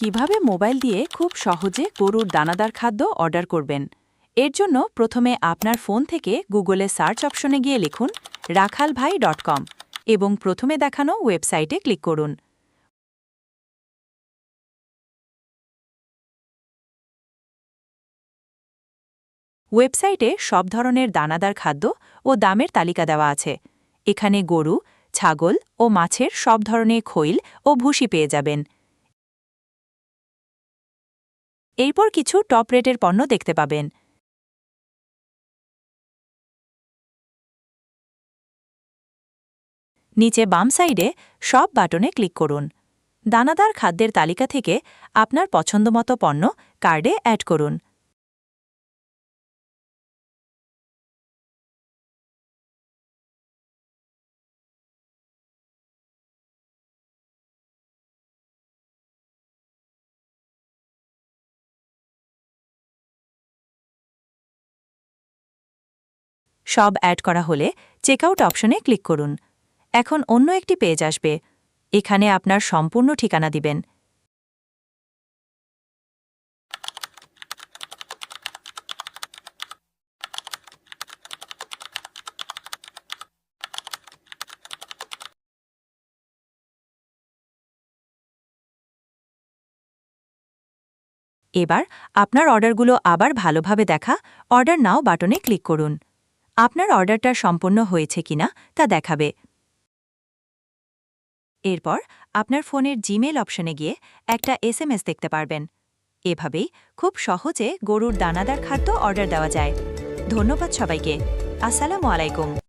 কীভাবে মোবাইল দিয়ে খুব সহজে গরুর দানাদার খাদ্য অর্ডার করবেন? এর জন্য প্রথমে আপনার ফোন থেকে গুগলে সার্চ অপশনে গিয়ে লিখুন রাখালভাই ডট কম এবং প্রথমে দেখানো ওয়েবসাইটে ক্লিক করুন। ওয়েবসাইটে সব ধরনের দানাদার খাদ্য ও দামের তালিকা দেওয়া আছে। এখানে গরু, ছাগল ও মাছের সব ধরনের খৈল ও ভুসি পেয়ে যাবেন। এরপর কিছু টপ রেটের পণ্য দেখতে পাবেন। নিচে বাম সাইডে সব বাটনে ক্লিক করুন। দানাদার খাদ্যের তালিকা থেকে আপনার পছন্দমতো পণ্য কার্ডে অ্যাড করুন। সব অ্যাড করা হলে চেকআউট অপশনে ক্লিক করুন। এখন অন্য একটি পেজ আসবে। এখানে আপনার সম্পূর্ণ ঠিকানা দিবেন। এবার আপনার অর্ডারগুলো আবার ভালোভাবে দেখা, অর্ডার নাও বাটনে ক্লিক করুন। আপনার অর্ডারটা সম্পন্ন হয়েছে কিনা তা দেখাবে। এরপর আপনার ফোনের জিমেল অপশনে গিয়ে একটা এসএমএস দেখতে পারবেন। এভাবেই খুব সহজে গরুর দানাদার খাদ্য অর্ডার দেওয়া যায়। ধন্যবাদ সবাইকে। আসসালামু আলাইকুম।